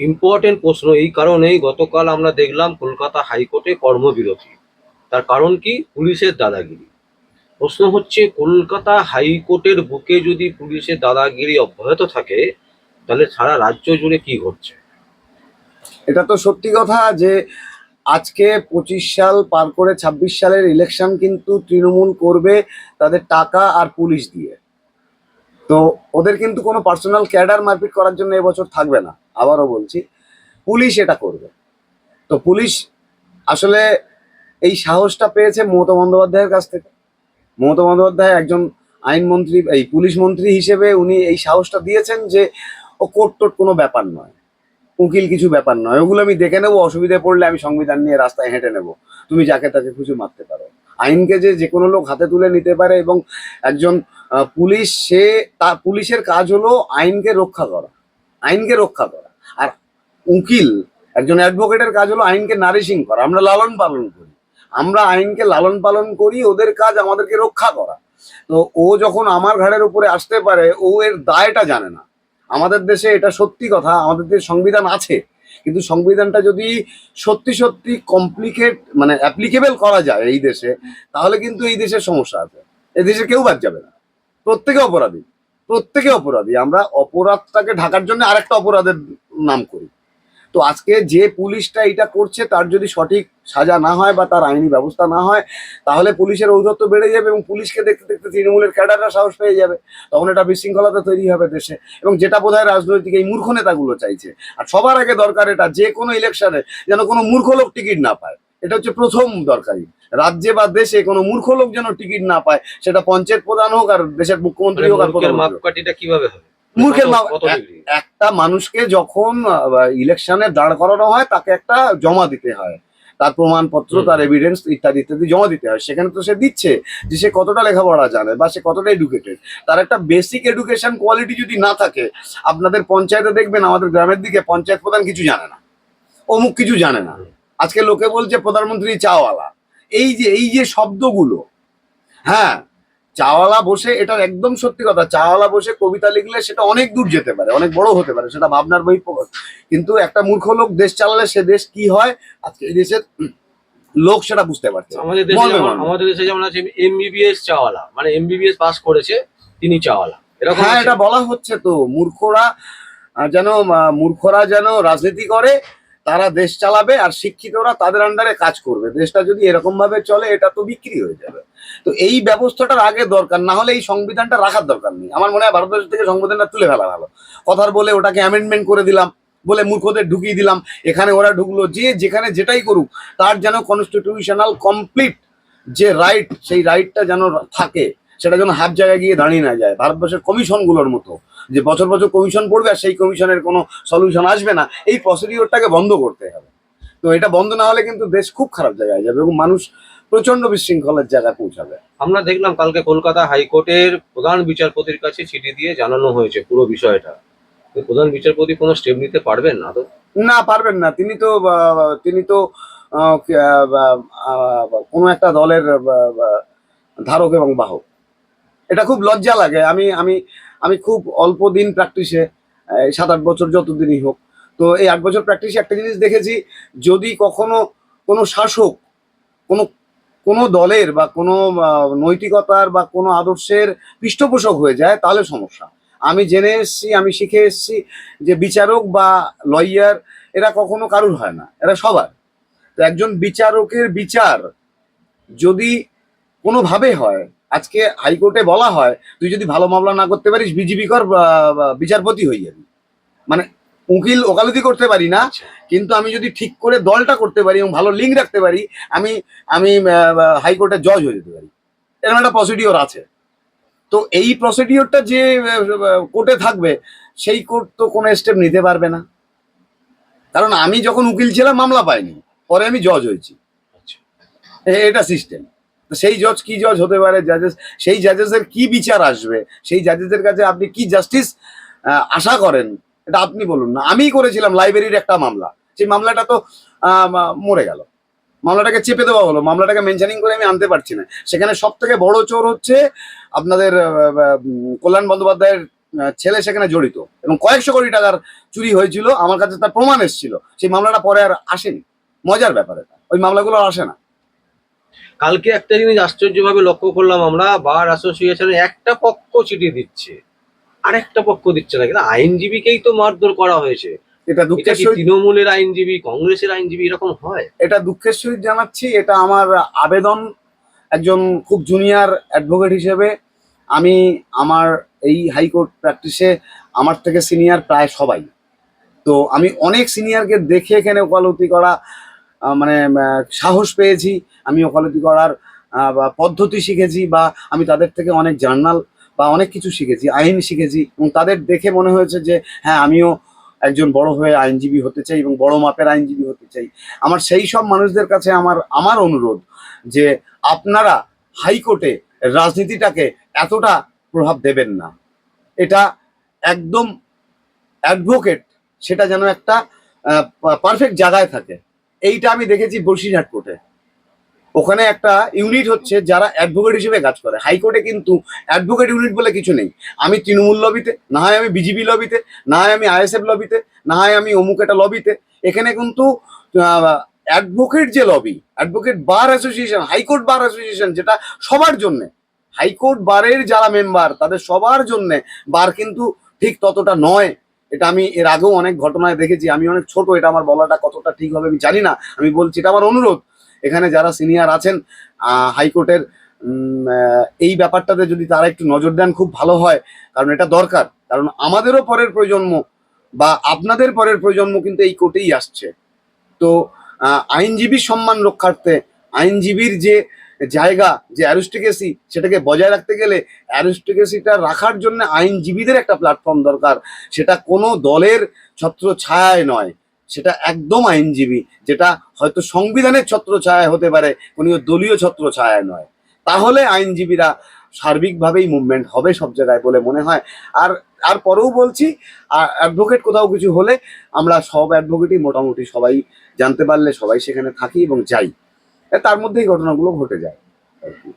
Important প্রশ্ন, এই কারণেই গতকাল আমরা দেখলাম কলকাতা হাইকোর্টে কর্মবিরতি। তার কারণ কি? পুলিশের দাদাগিরি। প্রশ্ন হচ্ছে, কলকাতা হাইকোর্টের বুকে যদি পুলিশের দাদাগিরি অব্যাহত থাকে, তাহলে সারা রাজ্য জুড়ে কি ঘটছে? এটা তো সত্যি কথা যে আজকে পঁচিশ সাল পার করে ছাব্বিশ সালের ইলেকশন কিন্তু তৃণমূল করবে তাদের টাকা আর পুলিশ দিয়ে। তো ওদের কিন্তু কোনো পার্সোনাল ক্যাডার মারপিট করার জন্য এবছর থাকবে না, আবারও বলছি। পুলিশ এটা করবে। তো পুলিশ আসলে এই সাহসটা পেয়েছে মমতা বন্দ্যোপাধ্যায়ের কাছ থেকে। মমতা বন্দ্যোপাধ্যায় একজন আইনমন্ত্রী, এই পুলিশ মন্ত্রী হিসেবে উনি এই সাহসটা দিয়েছেন যে ও কোর্ট টোট কোনো ব্যাপার নয়, উকিল কিছু ব্যাপার নয়। ওগুলো আমি দেখে নেব, অসুবিধে পড়লে আমি সংবিধান নিয়ে রাস্তায় হেঁটে নেব। তুমি যাকে তাকে খুশি মারতে পারো। আইনকে যে যে কোনো লোক হাতে তুলে নিতে পারে এবং একজন পুলিশ সে তার পুলিশের কাজ হলো আইনকে রক্ষা করা, আইনকে রক্ষা করা। আর উকিল, একজন অ্যাডভোকেটের কাজ হলো আইনকে নারিশিং করা। আমরা লালন পালন করি। আমরা আইনকে লালন পালন করি, ওদের কাজ আমাদেরকে রক্ষা করা। তো ও যখন আমার ঘাড়ের উপরে আসতে পারে, ও এর দায়টা জানে না। আমাদের দেশে এটা সত্যি কথা, আমাদের দেশে সংবিধান আছে। কিন্তু সংবিধানটা যদি সত্যি সত্যি কমপ্লিকেট মানে অ্যাপ্লিকেবল করা যায় এই দেশে, তাহলে কিন্তু এই দেশের সমস্যা আছে। এই দেশে কেউ বাদ যাবে না। প্রত্যেকে অপরাধী প্রত্যেকে অপরাধী। আমরা অপরাধটাকে ঢাকার জন্য আরেকটা অপরাধের নাম করি। তো আজকে যে পুলিশটা এটা করছে, তার যদি সঠিক সাজা না হয় বা তার আইনি ব্যবস্থা না হয়, তাহলে পুলিশের ঔদ্ধত্য বেড়ে যাবে এবং পুলিশকে দেখতে দেখতে তৃণমূলের ক্যাডাররা সাহস পেয়ে যাবে। তখন এটা বিশৃঙ্খলতা তৈরি হবে দেশে। এবং যেটা বোধহয় রাজনৈতিক, এই মূর্খ নেতাগুলো চাইছে। আর সবার আগে দরকার এটা, যে কোনো ইলেকশনে যেন কোনো মূর্খ লোক টিকিট না পায়। এটা হচ্ছে প্রথম দরকারি। রাজ্যে বা দেশে কোনো মূর্খ লোক যেন টিকিট না পায় সেটা পঞ্চায়েত প্রধান হোক আর দেশের মুখ্যমন্ত্রী হোক আর। মাপকাঠিটা কীভাবে হবে মূর্খের একটা মানুষকে যখন ইলেকশনে দাঁড় করানো হয় তাকে একটা জমা দিতে হয়। তার প্রমাণপত্র তার এভিডেন্স ইত্যাদি ইত্যাদি জমা দিতে হয়। সেখানে তো সে দিচ্ছে যে সে কতটা লেখাপড়া জানে বা সে কতটা এডুকেটেড তার একটা বেসিক এডুকেশন কোয়ালিটি যদি না থাকে আপনাদের পঞ্চায়েতে দেখবেন আমাদের গ্রামের দিকে পঞ্চায়েত প্রধান কিছু জানে না। অমুক কিছু জানে না। আজকে লোকে বলছে প্রধানমন্ত্রী চাওয়ালা। এই যে এই যে শব্দগুলো হ্যাঁ চাওয়ালা বসে এটার একদম সত্যি কথা চাওয়ালা বসে কবিতা লিখলে সেটা অনেক দূর যেতে পারে অনেক বড় হতে পারে সেটা ভাবনার বই। কিন্তু একটা মূর্খ লোক দেশ চালালে সে দেশ কি হয়? আজকে এই দেশের লোক সেটা বুঝতে পারছে আমাদের দেশে যেমন আমাদের দেশে যেমন আছে এমবিবিএস চাওয়ালা মানে এমবিবিএস পাস করেছে তিনি চাওয়ালা। এরকম হ্যাঁ এটা বলা হচ্ছে তো মূর্খরা যেন মূর্খরা যেন রাজনীতি করে তারা দেশ চালাবে আর শিক্ষিতরা তাদের আন্ডারে কাজ করবে। দেশটা যদি এরকম ভাবে চলে, এটা তো বিক্রি হয়ে যাবে। তো এই ব্যবস্থাটার আগে দরকার, না হলে এই সংবিধানটা রাখার দরকার নেই। আমার মনে হয় ভারতবর্ষ থেকে সংবিধানটা তুলে ফেলা ভালো। কথার বলে ওটাকে অ্যামেন্ডমেন্ট করে দিলাম, বলে মূর্খদের ঢুকিয়ে দিলাম, এখানে ওরা ঢুকলো, যে যেখানে যেটাই করুক, তার যেন কনস্টিটিউশনাল কমপ্লিট যে রাইট সেই রাইটটা যেন থাকে। সেটা যেন হাফ জায়গায় গিয়ে দাঁড়িয়ে না যায়। ভারতবর্ষের কমিশনগুলোর মতো। যে বছর বছর কমিশন পড়বে আর সেই কমিশনের কোনো সলিউশন আসবে না এই প্রসিডিওরটাকে বন্ধ করতে হবে। তো এটা বন্ধ না হলে কিন্তু দেশ খুব খারাপ জায়গায় যাবে এবং মানুষ প্রচণ্ড বিশৃঙ্খলার জায়গায় পৌঁছাবে। আমরা দেখলাম কালকে কলকাতা হাইকোর্টের প্রধান বিচারপতির কাছে চিঠি দিয়ে জানানো হয়েছে পুরো বিষয়টা। প্রধান বিচারপতি কোনো স্টেপ নিতে পারবেন না তো? না পারবেন না। তিনি তো তিনি তো কোনো একটা দলের ধারক এবং বাহক। এটা খুব লজ্জা লাগে। আমি আমি আমি খুব অল্প দিন প্র্যাকটিসে সাত আট বছর যতদিনই হোক। তো এই আট বছর প্র্যাকটিসে একটা জিনিস দেখেছি, যদি কখনো কোনো শাসক, কোনো কোনো দলের বা কোনো নৈতিকতার বা কোনো আদর্শের পৃষ্ঠপোষক হয়ে যায়, তাহলে সমস্যা। আমি জেনে এসেছি, আমি শিখে এসেছি যে বিচারক বা লয়ার এরা কখনো কারুর হয় না, এরা সবার। তো একজন বিচারকের বিচার যদি কোনোভাবে হয় আজকে হাইকোর্টে বলা হয় তুই যদি ভালো মামলা না করতে পারিস বিজিবি কর বিচারপতি হয়ে যাবি। মানে উকিল ওকালতি করতে পারি না আচ্ছা। কিন্তু আমি যদি ঠিক করে দলটা করতে পারি এবং ভালো লিঙ্ক রাখতে পারি আমি আমি হাইকোর্টের জজ হয়ে যেতে পারি। এরকম একটা প্রসিডিওর আছে। তো এই প্রসিডিওরটা যে কোর্টে থাকবে সেই কোর্ট তো কোনো স্টেপ নিতে পারবে না। কারণ আমি যখন উকিল ছিলাম মামলা পাইনি। পরে আমি জজ হয়েছি। আচ্ছা। এটা সিস্টেম সেই জজ কি জজ হতে পারে? জাজেস সেই জাজেসের কি বিচার আসবে? সেই জাজেসের কাছে আপনি কি জাস্টিস আশা করেন? এটা আপনি বলুন না। আমি করেছিলাম লাইব্রেরির একটা মামলা। সেই মামলাটা তো মরে গেল। মামলাটাকে চেপে দেওয়া হলো। মামলাটাকে মেনশনিং করে আমি আনতে পারছি না। সেখানে সব থেকে বড় চোর হচ্ছে আপনাদের কল্যাণ বন্দ্যোপাধ্যায়ের ছেলে সেখানে জড়িত। এবং কয়েকশো কোটি টাকার চুরি হয়েছিল। আমার কাছে তার প্রমাণ এসেছিল। সেই মামলাটা পরে আর আসেনি। মজার ব্যাপার এটা। ওই মামলাগুলো আসে না। কালকে একটা জিনিস আশ্চর্যভাবে লক্ষ্য করলাম আমরা বার অ্যাসোসিয়েশনের একটা পক্ষ চিঠি দিচ্ছে। আর একটা পক্ষ দিচ্ছে না কিন্তু আইনজীবীকেই তো মারধর করা হয়েছে। এটা দুঃখের তৃণমূলের আইনজীবী কংগ্রেসের আইনজীবী এরকম হয়? এটা দুঃখের সহিত জানাচ্ছি এটা আমার আবেদন একজন খুব জুনিয়র অ্যাডভোকেট হিসেবে। আমি আমার এই হাইকোর্ট প্র্যাকটিসে আমার থেকে সিনিয়র প্রায় সবাই। তো আমি অনেক সিনিয়রকে দেখে এখানে ওকালতি করা মানে সাহস পেয়েছি, আমি ওকালতি করার পদ্ধতি শিখেছি, বা আমি তাদের থেকে অনেক জার্নাল বা অনেক কিছু শিখেছি, আইন শিখেছি, এবং তাদের দেখে মনে হয়েছে যে হ্যাঁ আমিও একজন বড় হয়ে আইনজীবী হতে চাই, এবং বড় মাপের আইনজীবী হতে চাই। আমার সেই সব মানুষদের কাছে আমার আমার অনুরোধ যে, আপনারা হাইকোর্টে রাজনীতিটাকে এতটা প্রভাব দেবেন না। এটা একদম অ্যাডভোকেট সেটা যেন একটা পারফেক্ট জায়গায় থাকে। এইটা আমি দেখেছি বসিরহাট কোর্টে। ওখানে একটা ইউনিট হচ্ছে যারা অ্যাডভোকেট হিসেবে কাজ করে। হাইকোর্টে কিন্তু অ্যাডভোকেট ইউনিট বলে কিছু নেই। আমি তৃণমূল লবিতে না হয় আমি বিজেপি লবিতে না হয় আমি আইএসএফ লবিতে না হয় আমি অমুক একটা লবিতে এখানে কিন্তু অ্যাডভোকেট যে lobby advocate bar association high court bar association যেটা সবার জন্য। হাইকোর্ট বারের যারা মেম্বার তাদের সবার জন্য বার কিন্তু ঠিক ততটা নয়। এটা আমি এর আগেও অনেক ঘটনায় দেখেছি, আমি অনেক ছোট, এটা আমার বলাটা কতটা ঠিক হবে আমি জানি না, আমি বলছি এটা আমার অনুরোধ। এখানে যারা সিনিয়র আছেন হাইকোর্টের এই ব্যাপারটাতে যদি তারা একটু নজর দেন, খুব ভালো হয়, কারণ এটা দরকার। কারণ আমাদেরও পরের প্রজন্ম বা আপনাদের পরের প্রজন্ম কিন্তু এই কোর্টেই আসছে। তো আইনজীবীর সম্মান রক্ষার্থে, আইনজীবীর যে জায়গা যে অ্যারিস্টিকেসি সেটাকে বজায় রাখতে গেলে অ্যারিস্টিকেসিটা রাখার জন্য আইনজীবীদের একটা প্ল্যাটফর্ম দরকার। সেটা কোনো দলের ছত্র ছায়ায় নয়। সেটা একদম আইনজীবী, যেটা হয়তো সংবিধানের ছত্র ছায়া হতে পারে, কোনো দলীয় ছত্র ছায়া নয়। তাহলে আইনজীবীরা সার্বিকভাবেই মুভমেন্ট হবে সব জায়গায় বলে মনে হয়। আর আর পরেও বলছি, আর অ্যাডভোকেট কোথাও কিছু হলে আমরা সব অ্যাডভোকেটই মোটামুটি সবাই জানতে পারলে সবাই সেখানে থাকি এবং যাই। তার মধ্যেই ঘটনাগুলো ঘটে যায় আর কি।